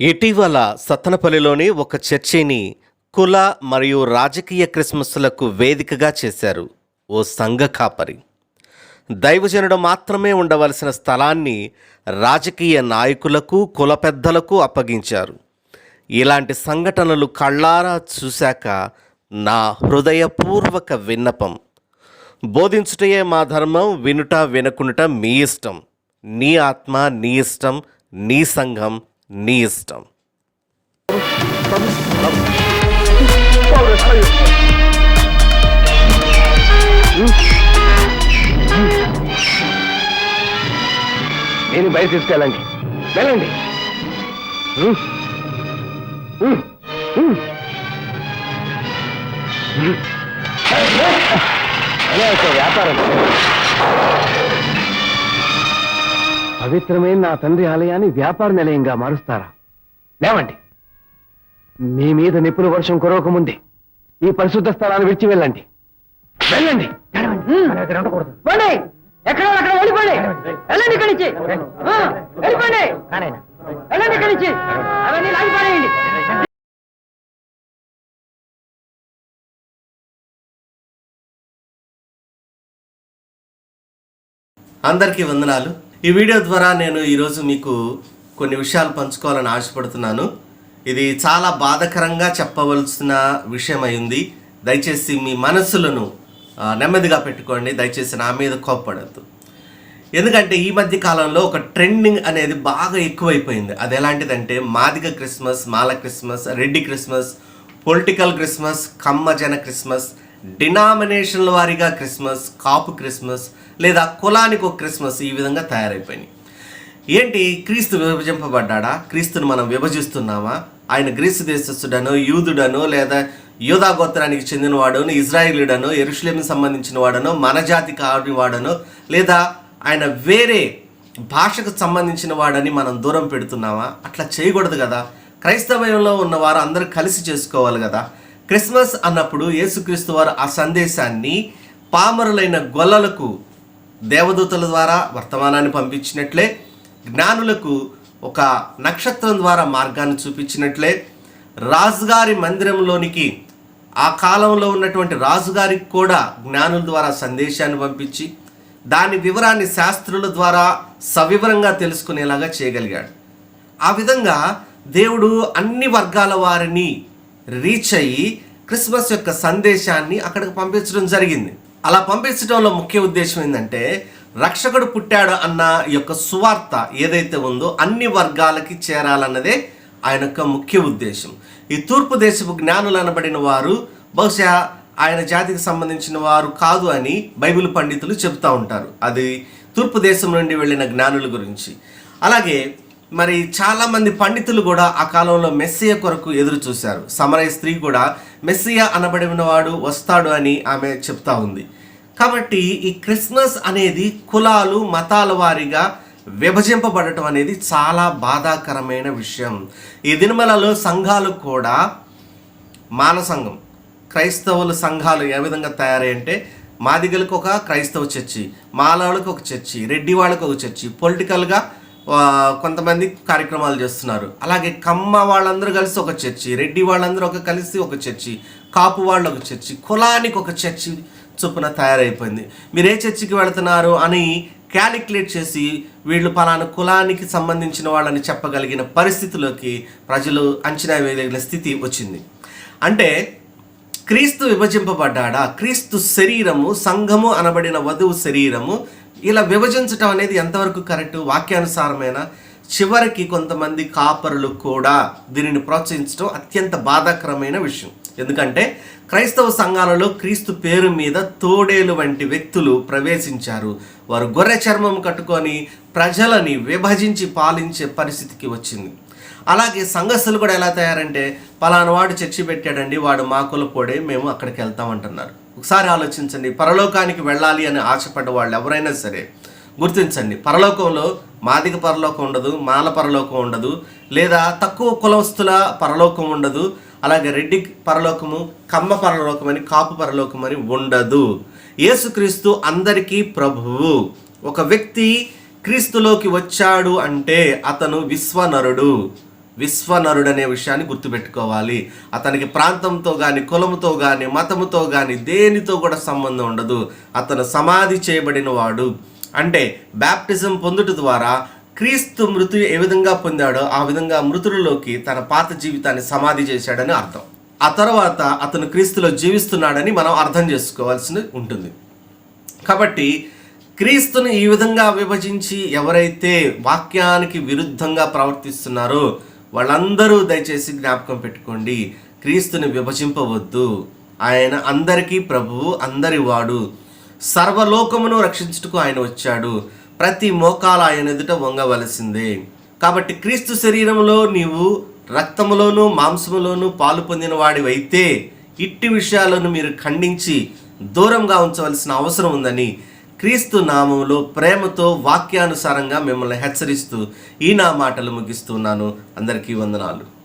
ఇటీవల సత్తనపల్లిలోని ఒక చర్చిని కుల మరియు రాజకీయ క్రిస్మస్లకు వేదికగా చేశారు ఓ సంఘ కాపరి. దైవజనుడు మాత్రమే ఉండవలసిన స్థలాన్ని రాజకీయ నాయకులకు కుల పెద్దలకు అప్పగించారు. ఇలాంటి సంఘటనలు కళ్ళారా చూశాక నా హృదయపూర్వక విన్నపం. బోధించుటయే మా ధర్మం వినుట వినకునుట మీ ఇష్టం. నీ ఆత్మ నీ ఇష్టం నీ సంఘం నీ ఇష్టం. నేను బయట తీసుకెళ్ళండి. వెళ్ళండి. ఒక వ్యాపారం. పవిత్రమైన నా తండ్రి ఆలయాన్ని వ్యాపార నిలయంగా మారుస్తారా? లేవండి. మీ మీద నిప్పుల వర్షం కురవకముందే ఈ పరిశుద్ధ స్థలాన్ని విడిచి వెళ్ళండి. వెళ్ళండి. పోండి ఎక్కడ అక్కడ వెళ్ళిపోండి. వెళ్ళండి ఇక్కడి నుంచి. ఆ, వెళ్ళిపోండి. వెళ్ళండి ఇక్కడి నుంచి. అవన్నీ లాగిపోయాయండి అందరికీ వందనాలు. ఈ వీడియో ద్వారా నేను ఈరోజు మీకు కొన్ని విషయాలు పంచుకోవాలని ఆశపడుతున్నాను. ఇది చాలా బాధకరంగా చెప్పవలసిన విషయం అయింది దయచేసి మీ మనస్సులను నెమ్మదిగా పెట్టుకోండి. దయచేసి నా మీద కోప్పడద్దు. ఎందుకంటే ఈ మధ్య కాలంలో ఒక ట్రెండింగ్ అనేది బాగా ఎక్కువైపోయింది. అది ఎలాంటిదంటే Madiga Christmas Mala Christmas Reddy Christmas political Christmas కమ్మజన Christmas డినామినేషన్ల వారీగా క్రిస్మస్ కాపు క్రిస్మస్ లేదా కులానికి ఒక క్రిస్మస్ ఈ విధంగా తయారైపోయినాయి. ఏంటి? క్రీస్తు విభజింపబడ్డా క్రీస్తుని మనం విభజిస్తున్నామా? ఆయన గ్రీసు దేశస్థుడను యూదుడనో లేదా యూదా గోత్రానికి చెందినవాడనో ఇజ్రాయిలుడనో ఎరుషులేమికి సంబంధించిన వాడనో మన జాతి కాని వాడనో లేదా ఆయన వేరే భాషకు సంబంధించిన వాడని మనం దూరం పెడుతున్నామా? అట్లా చేయకూడదు కదా. క్రైస్తవంలో ఉన్నవారు అందరూ కలిసి చేసుకోవాలి కదా. క్రిస్మస్ అన్నప్పుడు యేసుక్రీస్తు వారు ఆ సందేశాన్ని పామరులైన గొల్లలకు దేవదూతల ద్వారా వర్తమానాన్ని పంపించినట్లే జ్ఞానులకు ఒక నక్షత్రం ద్వారా మార్గాన్ని చూపించినట్లే రాజుగారి మందిరంలోనికి ఆ కాలంలో ఉన్నటువంటి రాజుగారికి కూడా జ్ఞానుల ద్వారా సందేశాన్ని పంపించి దాని వివరాన్ని శాస్త్రుల ద్వారా సవివరంగా తెలుసుకునేలాగా చేయగలిగాడు. ఆ విధంగా దేవుడు అన్ని వర్గాల వారిని రీచ్ అయ్యి క్రిస్మస్ యొక్క సందేశాన్ని అక్కడికి పంపించడం జరిగింది. అలా పంపించడంలో ముఖ్య ఉద్దేశం ఏంటంటే రక్షకుడు పుట్టాడు అన్న యొక్క సువార్త ఏదైతే ఉందో అన్ని వర్గాలకి చేరాలన్నదే ఆయన యొక్క ముఖ్య ఉద్దేశం. ఈ తూర్పు దేశపు జ్ఞానులు అనబడిన వారు బహుశా ఆయన జాతికి సంబంధించిన వారు కాదు అని బైబిల్ పండితులు చెబుతూ ఉంటారు. అది తూర్పు దేశం నుండి వెళ్ళిన జ్ఞానుల గురించి. అలాగే మరి చాలామంది పండితులు కూడా ఆ కాలంలో మెస్సియ కొరకు ఎదురు చూశారు సమరయ స్త్రీ కూడా మెస్సియా అనబడిన వాడు వస్తాడు అని ఆమె చెప్తా ఉంది. కాబట్టి ఈ క్రిస్మస్ అనేది కులాలు మతాల వారీగా విభజింపబడటం అనేది చాలా బాధాకరమైన విషయం. ఈ దినమలలో సంఘాలు కూడా మాన సంఘం క్రైస్తవుల సంఘాలు ఏ విధంగా తయారయ్యంటే మాదిగలకు ఒక క్రైస్తవ చర్చి మాలవాళ్ళకు ఒక చర్చి రెడ్డి వాళ్ళకు ఒక చర్చి పొలిటికల్గా కొంతమంది కార్యక్రమాలు చేస్తున్నారు. అలాగే కమ్మ వాళ్ళందరూ కలిసి ఒక చర్చి రెడ్డి వాళ్ళందరూ ఒక కలిసి ఒక చర్చి కాపు వాళ్ళు ఒక చర్చి కులానికి ఒక చర్చి చొప్పున తయారైపోయింది. మీరు ఏ చర్చికి వెళుతున్నారు అని క్యాలిక్యులేట్ చేసి వీళ్ళు పలానా కులానికి సంబంధించిన వాళ్ళని చెప్పగలిగిన పరిస్థితిలోకి ప్రజలు అంచనా వేయగలిగిన స్థితి వచ్చింది. అంటే క్రీస్తు విభజింపబడ్డాడా? క్రీస్తు శరీరము సంఘము అనబడిన వధువు శరీరము ఇలా విభజించటం అనేది ఎంతవరకు కరెక్ట్? వాక్యానుసారమైన చివరికి కొంతమంది కాపరులు కూడా దీనిని ప్రోత్సహించడం అత్యంత బాధాకరమైన విషయం. ఎందుకంటే క్రైస్తవ సంఘాలలో క్రీస్తు పేరు మీద తోడేలు వంటి వ్యక్తులు ప్రవేశించారు. వారు గొర్రె చర్మం కట్టుకొని ప్రజలని విభజించి పాలించే పరిస్థితికి వచ్చింది. అలాగే సంఘస్థులు కూడా ఎలా తయారంటే పలానా వాడు చర్చి పెట్టాడండి వాడు మా కులపోడే మేము అక్కడికి వెళ్తామంటున్నారు ఒకసారి ఆలోచించండి పరలోకానికి వెళ్ళాలి అని ఆశపడ్డ వాళ్ళు ఎవరైనా సరే గుర్తించండి పరలోకంలో మాదిక పరలోకం ఉండదు మాల పరలోకం ఉండదు లేదా తక్కువ కులవస్తుల పరలోకం ఉండదు అలాగే రెడ్డి పరలోకము కమ్మ పరలోకం అని కాపు పరలోకం అని ఉండదు. యేసుక్రీస్తు అందరికీ ప్రభువు. ఒక వ్యక్తి క్రీస్తులోకి వచ్చాడు అంటే అతను విశ్వనరుడు. విశ్వనరుడనే విషయాన్ని గుర్తుపెట్టుకోవాలి. అతనికి ప్రాంతంతో కానీ కులముతో కానీ మతముతో కానీ దేనితో కూడా సంబంధం ఉండదు. అతను సమాధి చేయబడిన వాడు అంటే బ్యాప్టిజం పొందుట ద్వారా క్రీస్తు మృతు ఏ విధంగా పొందాడో ఆ విధంగా మృతులలోకి తన పాత జీవితాన్ని సమాధి చేశాడని అర్థం. ఆ తర్వాత అతను క్రీస్తులో జీవిస్తున్నాడని మనం అర్థం చేసుకోవాల్సి ఉంటుంది. కాబట్టి క్రీస్తుని ఈ విధంగా విభజించి ఎవరైతే వాక్యానికి విరుద్ధంగా ప్రవర్తిస్తున్నారో వాళ్ళందరూ దయచేసి జ్ఞాపకం పెట్టుకోండి క్రీస్తుని విభజింపవద్దు. ఆయన అందరికీ ప్రభువు అందరి వాడు. సర్వలోకమును రక్షించుటకు ఆయన వచ్చాడు. ప్రతి మోకాలు ఆయన ఎదుట వంగవలసిందే. కాబట్టి క్రీస్తు శరీరంలో నీవు రక్తములోను మాంసములోను పాలు పొందిన వాడివైతే ఇట్టి విషయాలను మీరు ఖండించి దూరంగా ఉంచవలసిన అవసరం ఉందని క్రీస్తు నామంలో ప్రేమతో వాక్యానుసారంగా మిమ్మల్ని హెచ్చరిస్తూ ఈ నా మాటలు ముగిస్తున్నాను. అందరికీ వందనాలు.